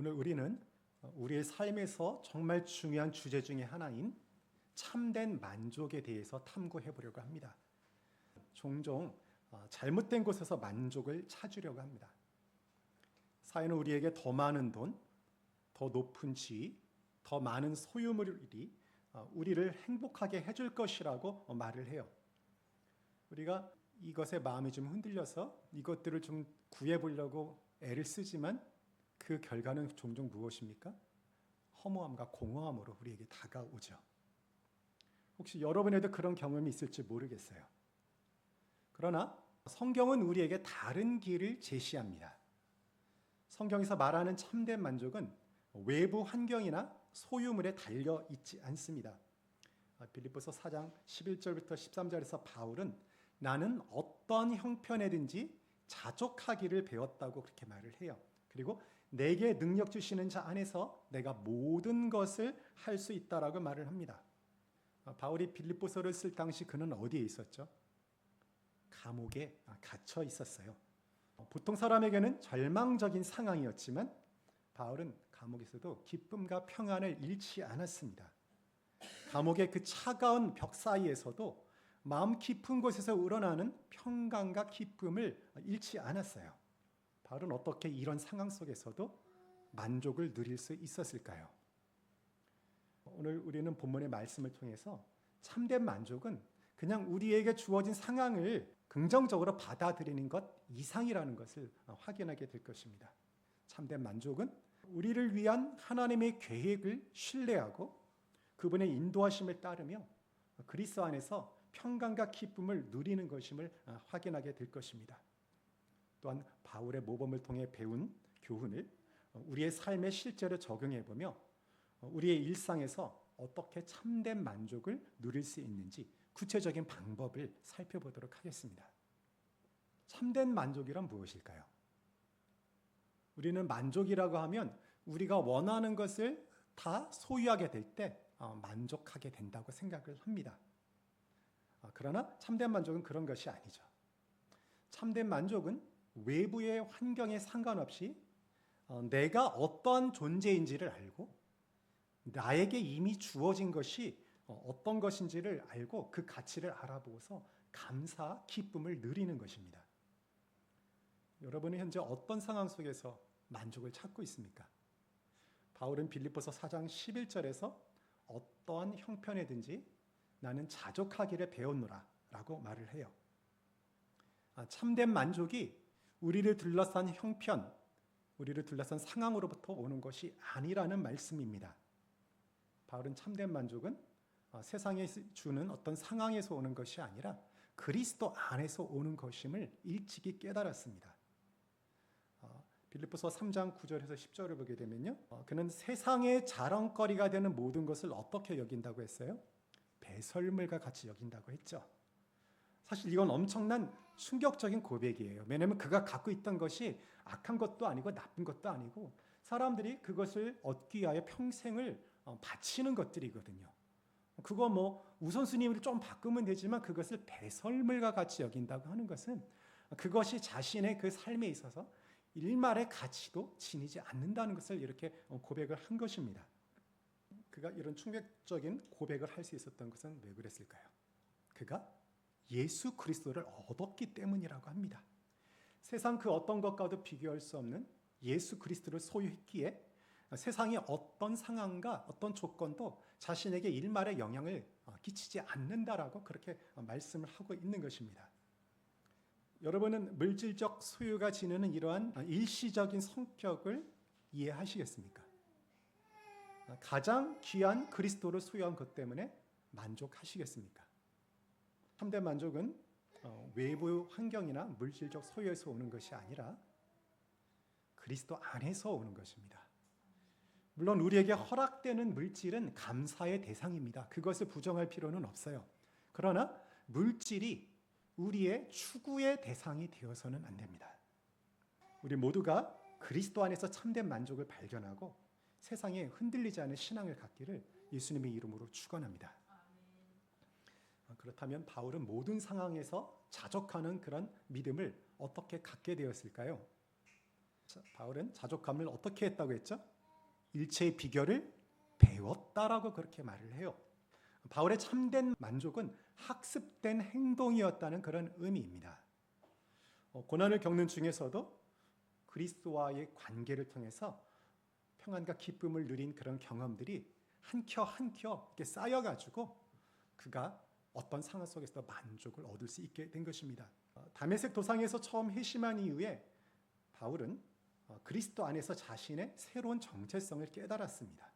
오늘 우리는 우리의 삶에서 정말 중요한 주제 중의 하나인 참된 만족에 대해서 탐구해 보려고 합니다. 종종 어, 잘못된 곳에서 만족을 찾으려고 합니다. 사회는 우리에게 더 많은 돈, 더 높은 지위, 더 많은 소유물이 어, 우리를 행복하게 해줄 것이라고 말을 해요. 우리가 이것에 마음이 좀 흔들려서 이것들을 좀 구해보려고 애를 쓰지만 그 결과는 종종 무엇입니까? 허무함과 공허함으로 우리에게 다가오죠. 혹시 여러분에도 그런 경험이 있을지 모르겠어요. 그러나 성경은 우리에게 다른 길을 제시합니다. 성경에서 말하는 참된 만족은 외부 환경이나 소유물에 달려 있지 않습니다. 아, 빌립보서 4장 11절부터 13절에서 바울은 나는 어떤 형편에든지 자족하기를 배웠다고 그렇게 말을 해요. 그리고 내게 능력 주시는 자 안에서 내가 모든 것을 할 수 있다라고 말을 합니다. 아, 바울이 빌립보서를 쓸 당시 그는 어디에 있었죠? 감옥에 갇혀 있었어요. 보통 사람에게는 절망적인 상황이었지만 바울은 감옥에서도 기쁨과 평안을 잃지 않았습니다. 감옥의 그 차가운 벽 사이에서도 마음 깊은 곳에서 우러나는 평강과 기쁨을 잃지 않았어요. 바울은 어떻게 이런 상황 속에서도 만족을 누릴 수 있었을까요? 오늘 우리는 본문의 말씀을 통해서 참된 만족은 그냥 우리에게 주어진 상황을 긍정적으로 받아들이는 것 이상이라는 것을 확인하게 될 것입니다. 참된 만족은 우리를 위한 하나님의 계획을 신뢰하고 그분의 인도하심을 따르며 그리스도 안에서 평강과 기쁨을 누리는 것임을 확인하게 될 것입니다. 또한 바울의 모범을 통해 배운 교훈을 우리의 삶에 실제로 적용해 보며 우리의 일상에서 어떻게 참된 만족을 누릴 수 있는지 구체적인 방법을 살펴보도록 하겠습니다. 참된 만족이란 무엇일까요? 우리는 만족이라고 하면 우리가 원하는 것을 다 소유하게 될때 어, 만족하게 된다고 생각을 합니다. 아, 그러나 참된 만족은 그런 것이 아니죠. 참된 만족은 외부의 환경에 상관없이 어, 내가 어떠한 존재인지를 알고 나에게 이미 주어진 것이 어, 어떤 것인지를 알고 그 가치를 알아보고서 감사, 기쁨을 누리는 것입니다. 여러분은 현재 어떤 상황 속에서 만족을 찾고 있습니까? 바울은 빌립보서 4장 11절에서 어떠한 형편에든지 나는 자족하기를 배웠노라 라고 말을 해요. 아, 참된 만족이 우리를 둘러싼 형편, 우리를 둘러싼 상황으로부터 오는 것이 아니라는 말씀입니다. 바울은 참된 만족은 어, 세상에 주는 어떤 상황에서 오는 것이 아니라 그리스도 안에서 오는 것임을 일찍이 깨달았습니다. 어, 빌립보서 3장 9절에서 10절을 보게 되면요. 어, 그는 세상의 자랑거리가 되는 모든 것을 어떻게 여긴다고 했어요? 배설물과 같이 여긴다고 했죠. 사실 이건 엄청난 충격적인 고백이에요. 왜냐하면 그가 갖고 있던 것이 악한 것도 아니고 나쁜 것도 아니고 사람들이 그것을 얻기 위하여 평생을 바치는 것들이거든요. 그거 뭐 우선순위를 좀 바꾸면 되지만 그것을 배설물과 같이 여긴다고 하는 것은 그것이 자신의 그 삶에 있어서 일말의 가치도 지니지 않는다는 것을 이렇게 고백을 한 것입니다. 그가 이런 충격적인 고백을 할 수 있었던 것은 왜 그랬을까요? 그가 예수 그리스도를 얻었기 때문이라고 합니다. 세상 그 어떤 것과도 비교할 수 없는 예수 그리스도를 소유했기에 세상의 어떤 상황과 어떤 조건도 자신에게 일말의 영향을 어, 끼치지 않는다라고 그렇게 어, 말씀을 하고 있는 것입니다. 여러분은 물질적 소유가 지니는 이러한 어, 일시적인 성격을 이해하시겠습니까? 가장 귀한 그리스도를 소유한 것 때문에 만족하시겠습니까? 참된 만족은 외부 환경이나 물질적 소유에서 오는 것이 아니라 그리스도 안에서 오는 것입니다. 물론 우리에게 허락되는 물질은 감사의 대상입니다. 그것을 부정할 필요는 없어요. 그러나 물질이 우리의 추구의 대상이 되어서는 안 됩니다. 우리 모두가 그리스도 안에서 참된 만족을 발견하고 세상에 흔들리지 않은 신앙을 갖기를 예수님의 이름으로 축원합니다. 그렇다면 바울은 모든 상황에서 자족하는 그런 믿음을 어떻게 갖게 되었을까요? 자, 바울은 자족감을 어떻게 했다고 했죠? 일체의 비결을 배웠다라고 그렇게 말을 해요. 바울의 참된 만족은 학습된 행동이었다는 그런 의미입니다. 어, 고난을 겪는 중에서도 그리스도와의 관계를 통해서 평안과 기쁨을 누린 그런 경험들이 한 켜 한켜 이렇게 쌓여가지고 그가 어떤 상황 속에서 만족을 얻을 수 있게 된 것입니다. 어, 다메섹 도상에서 처음 회심한 이후에 바울은 어, 그리스도 안에서 자신의 새로운 정체성을 깨달았습니다.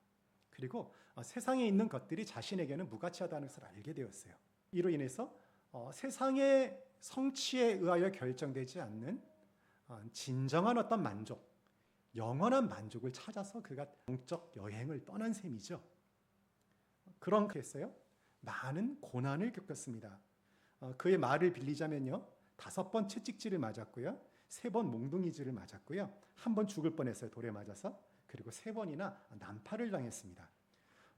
그리고 어, 세상에 있는 것들이 자신에게는 무가치하다는 것을 알게 되었어요. 이로 인해서 어, 세상의 성취에 의하여 결정되지 않는 어, 진정한 어떤 만족, 영원한 만족을 찾아서 그가 영적 여행을 떠난 셈이죠. 그런 했어요. 많은 고난을 겪었습니다. 어, 그의 말을 빌리자면요, 다섯 번 채찍질을 맞았고요, 세 번 몽둥이질을 맞았고요, 한 번 죽을 뻔했어요 돌에 맞아서 그리고 세 번이나 난파를 당했습니다.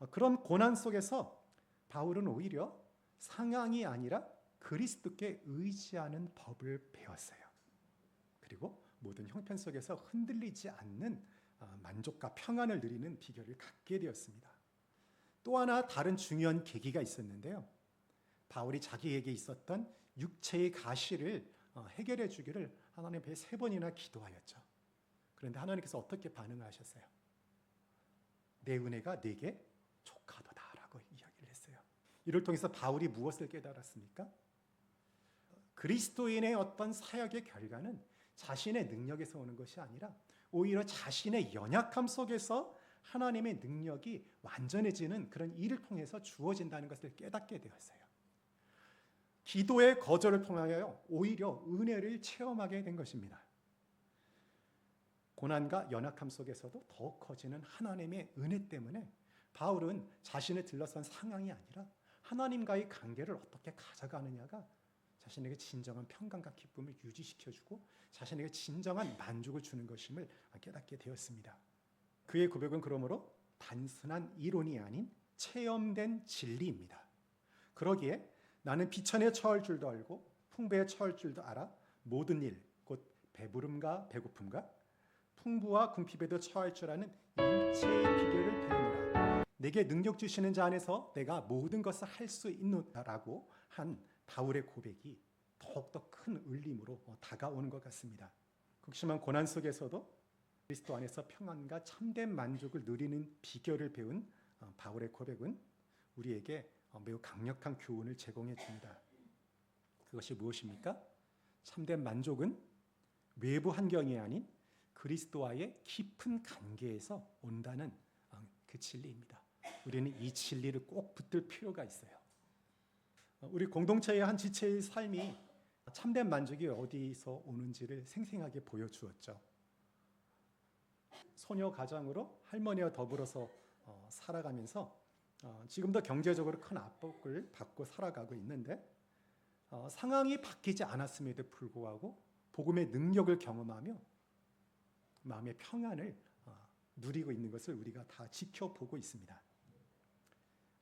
어, 그런 고난 속에서 바울은 오히려 상황이 아니라 그리스도께 의지하는 법을 배웠어요. 그리고 모든 형편 속에서 흔들리지 않는 아, 만족과 평안을 누리는 비결을 갖게 되었습니다. 또 하나 다른 중요한 계기가 있었는데요. 바울이 자기에게 있었던 육체의 가시를 어, 해결해 주기를 하나님 앞에 세 번이나 기도하였죠. 그런데 하나님께서 어떻게 반응을 하셨어요? 내 은혜가 내게 족하도다라고 이야기를 했어요. 이를 통해서 바울이 무엇을 깨달았습니까? 그리스도인의 어떤 사역의 결과는 자신의 능력에서 오는 것이 아니라 오히려 자신의 연약함 속에서 하나님의 능력이 완전해지는 그런 일을 통해서 주어진다는 것을 깨닫게 되었어요. 기도의 거절을 통하여 오히려 은혜를 체험하게 된 것입니다. 고난과 연약함 속에서도 더 커지는 하나님의 은혜 때문에 바울은 자신을 들러선 상황이 아니라 하나님과의 관계를 어떻게 가져가느냐가 자신에게 진정한 평강과 기쁨을 유지시켜주고 자신에게 진정한 만족을 주는 것임을 깨닫게 되었습니다. 그의 고백은 그러므로 단순한 이론이 아닌 체험된 진리입니다. 그러기에 나는 비천에 처할 줄도 알고 풍부에 처할 줄도 알아 모든 일, 곧 배부름과 배고픔과 풍부와 궁핍에도 처할 줄 아는 일체의 비결을 배우노라. 내게 능력 주시는 자 안에서 내가 모든 것을 할 수 있노라고 한 바울의 고백이 더욱더 큰 울림으로 다가오는 것 같습니다. 극심한 고난 속에서도 그리스도 안에서 평안과 참된 만족을 누리는 비결을 배운 어, 바울의 고백은 우리에게 어, 매우 강력한 교훈을 제공해 줍니다. 그것이 무엇입니까? 참된 만족은 외부 환경이 아닌 그리스도와의 깊은 관계에서 온다는 어, 그 진리입니다. 우리는 이 진리를 꼭 붙들 필요가 있어요. 우리 공동체의 한 지체의 삶이 참된 만족이 어디서 오는지를 생생하게 보여주었죠. 소녀 가장으로 할머니와 더불어서 어, 살아가면서 어, 지금도 경제적으로 큰 압박을 받고 살아가고 있는데 어, 상황이 바뀌지 않았음에도 불구하고 복음의 능력을 경험하며 마음의 평안을 어, 누리고 있는 것을 우리가 다 지켜보고 있습니다.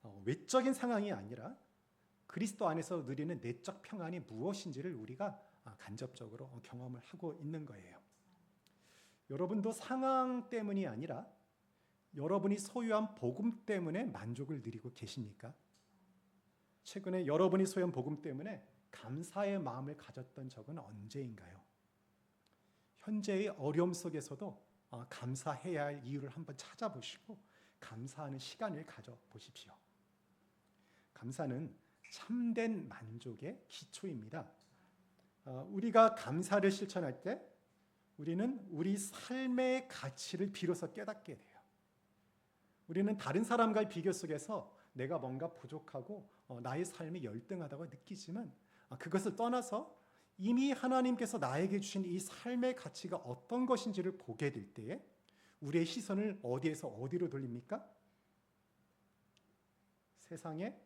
어, 외적인 상황이 아니라 그리스도 안에서 누리는 내적 평안이 무엇인지를 우리가 아, 간접적으로 경험을 하고 있는 거예요. 여러분도 상황 때문이 아니라 여러분이 소유한 복음 때문에 만족을 누리고 계십니까? 최근에 여러분이 소유한 복음 때문에 감사의 마음을 가졌던 적은 언제인가요? 현재의 어려움 속에서도 아, 감사해야 할 이유를 한번 찾아보시고 감사하는 시간을 가져 보십시오. 감사는 참된 만족의 기초입니다. 어, 우리가 감사를 실천할 때 우리는 우리 삶의 가치를 비로소 깨닫게 돼요. 우리는 다른 사람과의 비교 속에서 내가 뭔가 부족하고 어, 나의 삶이 열등하다고 느끼지만 아, 그것을 떠나서 이미 하나님께서 나에게 주신 이 삶의 가치가 어떤 것인지를 보게 될 때에 우리의 시선을 어디에서 어디로 돌립니까? 세상의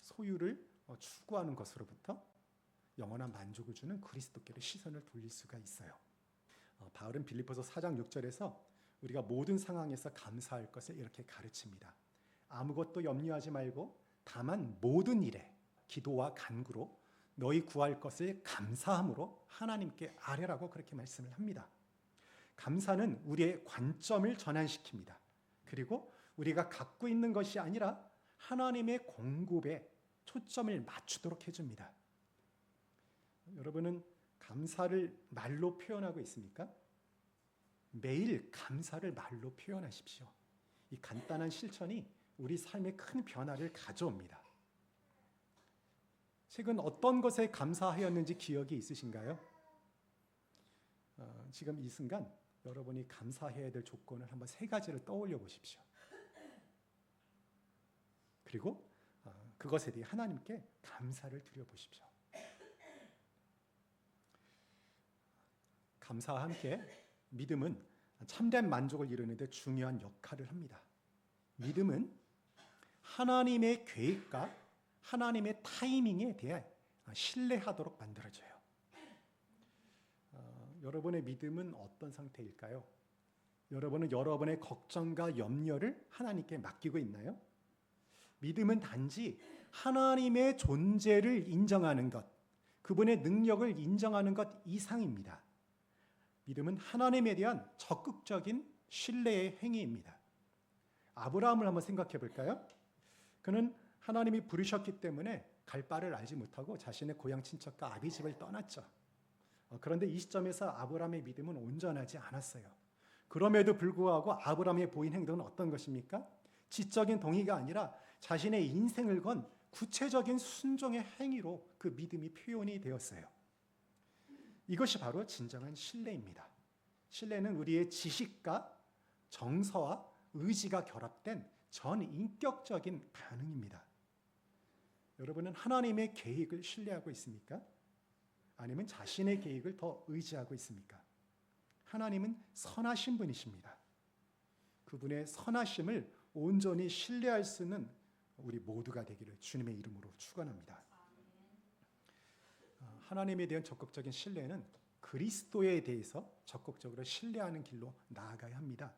소유를 어, 추구하는 것으로부터 영원한 만족을 주는 그리스도께로 시선을 돌릴 수가 있어요. 어, 바울은 빌립보서 4장 6절에서 우리가 모든 상황에서 감사할 것을 이렇게 가르칩니다. 아무것도 염려하지 말고 다만 모든 일에 기도와 간구로 너희 구할 것을 감사함으로 하나님께 아뢰라고 그렇게 말씀을 합니다. 감사는 우리의 관점을 전환시킵니다. 그리고 우리가 갖고 있는 것이 아니라 하나님의 공급에 초점을 맞추도록 해줍니다. 여러분은 감사를 말로 표현하고 있습니까? 매일 감사를 말로 표현하십시오. 이 간단한 실천이 우리 삶에 큰 변화를 가져옵니다. 최근 어떤 것에 감사하였는지 기억이 있으신가요? 어, 지금 이 순간 여러분이 감사해야 될 조건을 한번 세 가지를 떠올려 보십시오. 그리고 어, 그것에 대해 하나님께 감사를 드려 보십시오. 감사와 함께 믿음은 참된 만족을 이루는데 중요한 역할을 합니다. 믿음은 하나님의 계획과 하나님의 타이밍에 대해 신뢰하도록 만들어져요. 어, 여러분의 믿음은 어떤 상태일까요? 여러분은 여러분의 걱정과 염려를 하나님께 맡기고 있나요? 믿음은 단지 하나님의 존재를 인정하는 것, 그분의 능력을 인정하는 것 이상입니다. 믿음은 하나님에 대한 적극적인 신뢰의 행위입니다. 아브라함을 한번 생각해 볼까요? 그는 하나님이 부르셨기 때문에 갈 바를 알지 못하고 자신의 고향 친척과 아비 집을 떠났죠. 어, 그런데 이 시점에서 아브라함의 믿음은 온전하지 않았어요. 그럼에도 불구하고 아브라함의 보인 행동은 어떤 것입니까? 지적인 동의가 아니라 자신의 인생을 건 구체적인 순종의 행위로 그 믿음이 표현이 되었어요. 이것이 바로 진정한 신뢰입니다. 신뢰는 우리의 지식과 정서와 의지가 결합된 전인격적인 반응입니다. 여러분은 하나님의 계획을 신뢰하고 있습니까? 아니면 자신의 계획을 더 의지하고 있습니까? 하나님은 선하신 분이십니다. 그분의 선하심을 온전히 신뢰할 수 있는 우리 모두가 되기를 주님의 이름으로 축원합니다. 어, 하나님에 대한 적극적인 신뢰는 그리스도에 대해서 적극적으로 신뢰하는 길로 나아가야 합니다.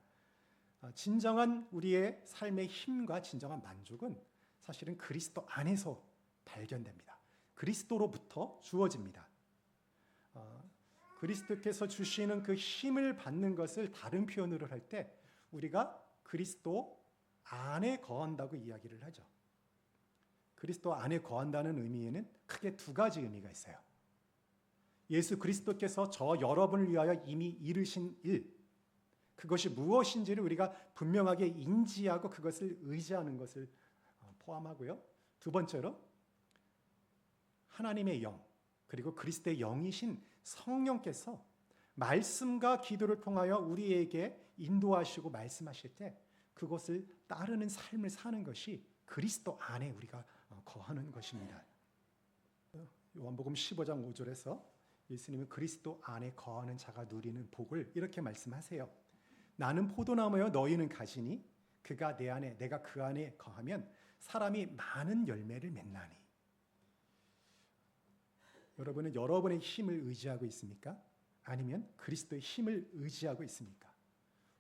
어, 진정한 우리의 삶의 힘과 진정한 만족은 사실은 그리스도 안에서 발견됩니다. 그리스도로부터 주어집니다. 어, 그리스도께서 주시는 그 힘을 받는 것을 다른 표현으로 할 때 우리가 그리스도 안에 거한다고 이야기를 하죠. 그리스도 안에 거한다는 의미에는 크게 두 가지 의미가 있어요. 예수 그리스도께서 저 여러분을 위하여 이미 이르신 일, 그것이 무엇인지를 우리가 분명하게 인지하고 그것을 의지하는 것을 어, 포함하고요. 두 번째로 하나님의 영, 그리고 그리스도의 영이신 성령께서 말씀과 기도를 통하여 우리에게 인도하시고 말씀하실 때 그것을 따르는 삶을 사는 것이 그리스도 안에 우리가 어, 거하는 것입니다. 요한복음 15장 5절에서 예수님은 그리스도 안에 거하는 자가 누리는 복을 이렇게 말씀하세요. 나는 포도나무여 너희는 가지니 그가 내 안에 내가 그 안에 거하면 사람이 많은 열매를 맺나니. 여러분은 여러분의 힘을 의지하고 있습니까? 아니면 그리스도의 힘을 의지하고 있습니까?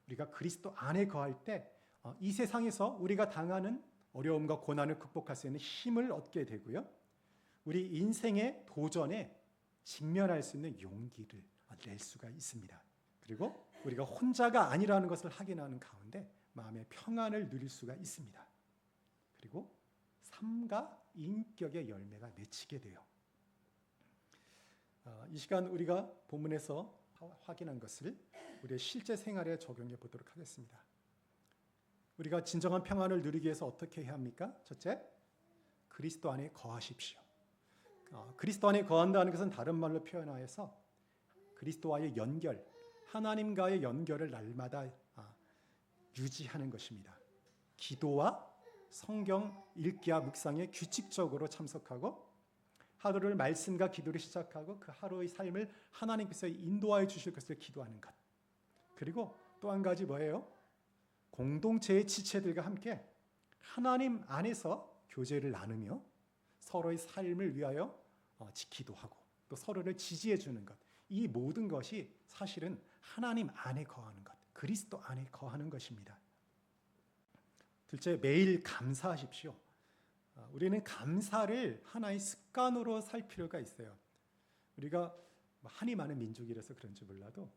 우리가 그리스도 안에 거할 때이 어, 세상에서 우리가 당하는 어려움과 고난을 극복할 수 있는 힘을 얻게 되고요. 우리 인생의 도전에 직면할 수 있는 용기를 낼 수가 있습니다. 그리고 우리가 혼자가 아니라는 것을 확인하는 가운데 마음의 평안을 누릴 수가 있습니다. 그리고 삶과 인격의 열매가 맺히게 돼요. 어, 이 시간 우리가 본문에서 확인한 것을 우리의 실제 생활에 적용해 보도록 하겠습니다. 우리가 진정한 평안을 누리기 위해서 어떻게 해야 합니까? 첫째, 그리스도 안에 거하십시오. 어, 그리스도 안에 거한다는 것은 다른 말로 표현하여서 그리스도와의 연결, 하나님과의 연결을 날마다 아, 유지하는 것입니다. 기도와 성경 읽기와 묵상에 규칙적으로 참석하고 하루를 말씀과 기도를 시작하고 그 하루의 삶을 하나님께서 인도하여 주실 것을 기도하는 것. 그리고 또 한 가지 뭐예요? 공동체의 지체들과 함께 하나님 안에서 교제를 나누며 서로의 삶을 위하여 어, 지키도 하고 또 서로를 지지해 주는 것. 이 모든 것이 사실은 하나님 안에 거하는 것, 그리스도 안에 거하는 것입니다. 둘째, 매일 감사하십시오. 어, 우리는 감사를 하나의 습관으로 살 필요가 있어요. 우리가 한이 많은 민족이라서 그런지 몰라도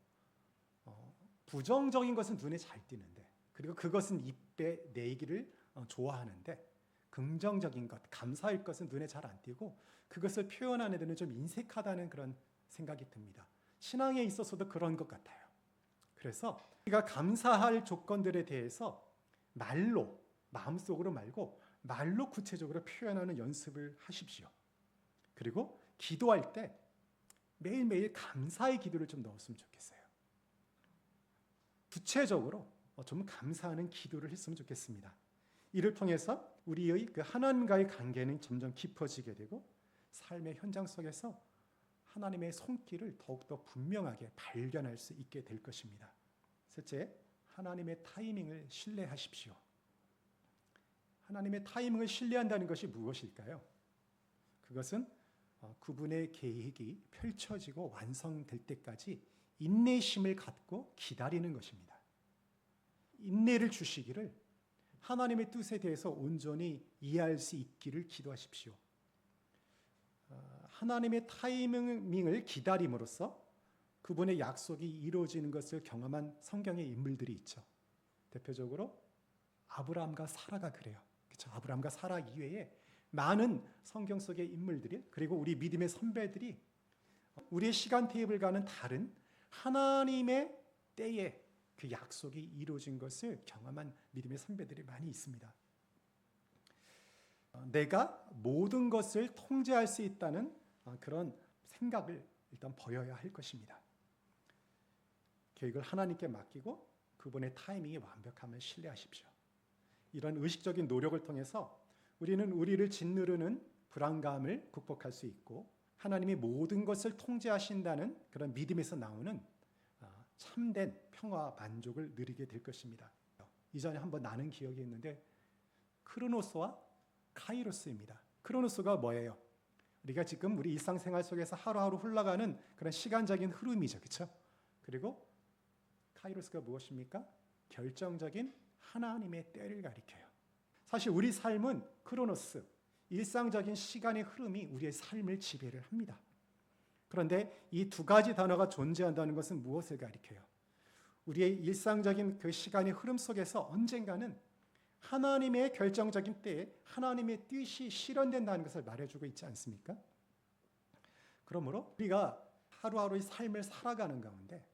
어, 부정적인 것은 눈에 잘 띄는데 그리고 그것은 입에 내기를 어, 좋아하는데 긍정적인 것, 감사할 것은 눈에 잘 안 띄고 그것을 표현하는 데는 좀 인색하다는 그런 생각이 듭니다. 신앙에 있어서도 그런 것 같아요. 그래서 우리가 감사할 조건들에 대해서 말로 마음속으로 말고 말로 구체적으로 표현하는 연습을 하십시오. 그리고 기도할 때 매일매일 감사의 기도를 좀 넣었으면 좋겠어요. 구체적으로 어, 좀 감사하는 기도를 했으면 좋겠습니다. 이를 통해서 우리의 그 하나님과의 관계는 점점 깊어지게 되고 삶의 현장 속에서 하나님의 손길을 더욱더 분명하게 발견할 수 있게 될 것입니다. 셋째, 하나님의 타이밍을 신뢰하십시오. 하나님의 타이밍을 신뢰한다는 것이 무엇일까요? 그것은 어, 그분의 계획이 펼쳐지고 완성될 때까지 인내심을 갖고 기다리는 것입니다. 인내를 주시기를 하나님의 뜻에 대해서 온전히 이해할 수 있기를 기도하십시오. 어, 하나님의 타이밍을 기다림으로써 그분의 약속이 이루어지는 것을 경험한 성경의 인물들이 있죠. 대표적으로 아브라함과 사라가 그래요. 그렇죠? 아브라함과 사라 이외에 많은 성경 속의 인물들이 그리고 우리 믿음의 선배들이 우리의 시간 테이블과는 다른 하나님의 때에 그 약속이 이루어진 것을 경험한 믿음의 선배들이 많이 있습니다. 어, 내가 모든 것을 통제할 수 있다는 어, 그런 생각을 일단 버려야 할 것입니다. 계획을 하나님께 맡기고 그분의 타이밍이 완벽함을 신뢰하십시오. 이런 의식적인 노력을 통해서 우리는 우리를 짓누르는 불안감을 극복할 수 있고 하나님이 모든 것을 통제하신다는 그런 믿음에서 나오는 아, 참된 평화 만족을 누리게 될 것입니다. 이전에 한번 나는 기억이 있는데 크로노스와 카이로스입니다. 크로노스가 뭐예요? 우리가 지금 우리 일상생활 속에서 하루하루 흘러가는 그런 시간적인 흐름이죠. 그렇죠? 그리고 카이로스가 무엇입니까? 결정적인 하나님의 때를 가리켜요. 사실 우리 삶은 크로노스, 일상적인 시간의 흐름이 우리의 삶을 지배를 합니다. 그런데 이 두 가지 단어가 존재한다는 것은 무엇을 가리켜요? 우리의 일상적인 그 시간의 흐름 속에서 언젠가는 하나님의 결정적인 때에 하나님의 뜻이 실현된다는 것을 말해주고 있지 않습니까? 그러므로 우리가 하루하루의 삶을 살아가는 가운데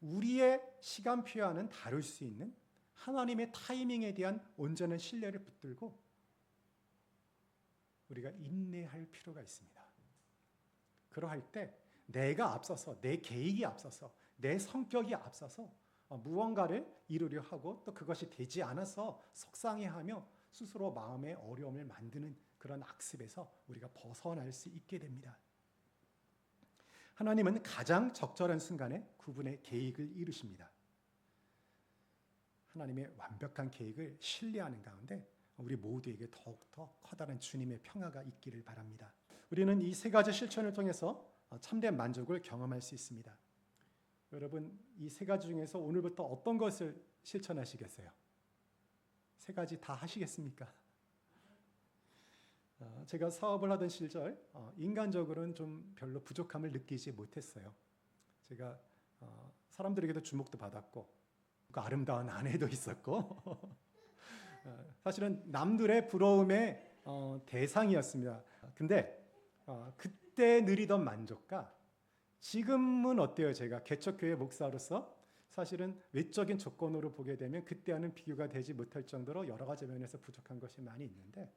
우리의 시간표와는 다를 수 있는 하나님의 타이밍에 대한 온전한 신뢰를 붙들고 우리가 인내할 필요가 있습니다. 그러할 때 내가 앞서서 내 계획이 앞서서 내 성격이 앞서서 어, 무언가를 이루려 하고 또 그것이 되지 않아서 속상해하며 스스로 마음의 어려움을 만드는 그런 악습에서 우리가 벗어날 수 있게 됩니다. 하나님은 가장 적절한 순간에 그분의 계획을 이루십니다. 하나님의 완벽한 계획을 신뢰하는 가운데 우리 모두에게 더욱더 커다란 주님의 평화가 있기를 바랍니다. 우리는 이 세 가지 실천을 통해서 참된 만족을 경험할 수 있습니다. 여러분 이 세 가지 중에서 오늘부터 어떤 것을 실천하시겠어요? 세 가지 다 하시겠습니까? 어, 제가 사업을 하던 시절 어, 인간적으로는 좀 별로 부족함을 느끼지 못했어요. 제가 어, 사람들에게도 주목도 받았고 그 아름다운 아내도 있었고 사실은 남들의 부러움의 대상이었습니다. 근데 그때 누리던 만족과 지금은 어때요? 제가 개척교회 목사로서 사실은 외적인 조건으로 보게 되면 그때와는 비교가 되지 못할 정도로 여러 가지 면에서 부족한 것이 많이 있는데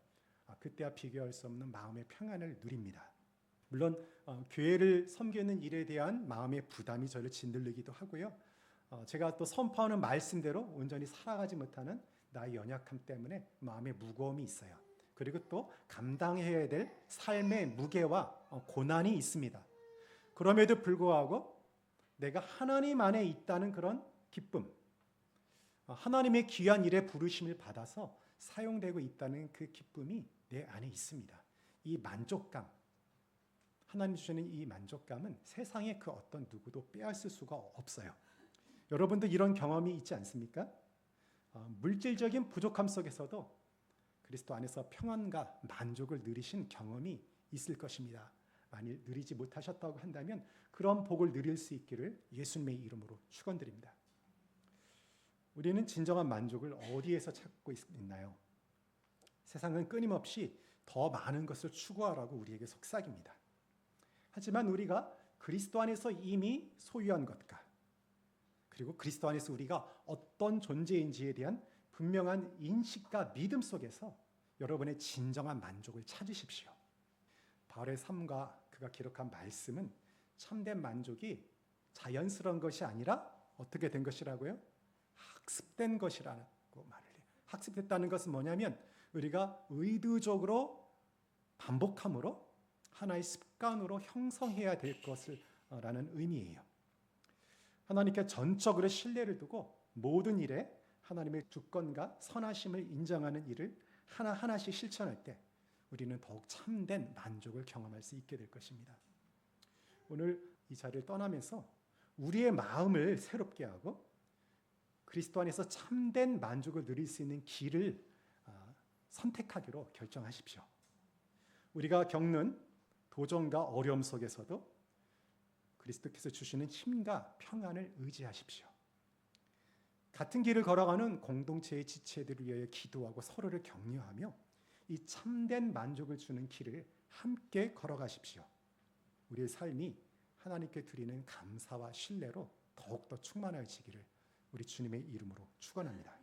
아, 그때와 비교할 수 없는 마음의 평안을 누립니다. 물론 어, 교회를 섬기는 일에 대한 마음의 부담이 저를 짓누르기도 하고요. 어, 제가 또 선포하는 말씀대로 온전히 살아가지 못하는 나의 연약함 때문에 마음의 무거움이 있어요. 그리고 또 감당해야 될 삶의 무게와 어, 고난이 있습니다. 그럼에도 불구하고 내가 하나님 안에 있다는 그런 기쁨, 하나님의 귀한 일에 부르심을 받아서 사용되고 있다는 그 기쁨이 내 안에 있습니다. 이 만족감, 하나님 주시는 이 만족감은 세상의 그 어떤 누구도 빼앗을 수가 없어요. 여러분도 이런 경험이 있지 않습니까? 어, 물질적인 부족함 속에서도 그리스도 안에서 평안과 만족을 누리신 경험이 있을 것입니다. 만일 누리지 못하셨다고 한다면 그런 복을 누릴 수 있기를 예수님의 이름으로 축원드립니다. 우리는 진정한 만족을 어디에서 찾고 있- 있나요? 세상은 끊임없이 더 많은 것을 추구하라고 우리에게 속삭입니다. 하지만 우리가 그리스도 안에서 이미 소유한 것과 그리고 그리스도 안에서 우리가 어떤 존재인지에 대한 분명한 인식과 믿음 속에서 여러분의 진정한 만족을 찾으십시오. 바울의 삶과 그가 기록한 말씀은 참된 만족이 자연스러운 것이 아니라 어떻게 된 것이라고요? 학습된 것이라고 말을 해요. 학습됐다는 것은 뭐냐면 우리가 의도적으로 반복함으로 하나의 습관으로 형성해야 될 것을 라는 의미예요. 하나님께 전적으로 신뢰를 두고 모든 일에 하나님의 주권과 선하심을 인정하는 일을 하나하나씩 실천할 때 우리는 더욱 참된 만족을 경험할 수 있게 될 것입니다. 오늘 이 자리를 떠나면서 우리의 마음을 새롭게 하고 그리스도 안에서 참된 만족을 누릴 수 있는 길을 아, 선택하기로 결정하십시오. 우리가 겪는 도전과 어려움 속에서도 그리스도께서 주시는 힘과 평안을 의지하십시오. 같은 길을 걸어가는 공동체의 지체들을 위하여 기도하고 서로를 격려하며 이 참된 만족을 주는 길을 함께 걸어가십시오. 우리의 삶이 하나님께 드리는 감사와 신뢰로 더욱더 충만해지기를 우리 주님의 이름으로 축원합니다.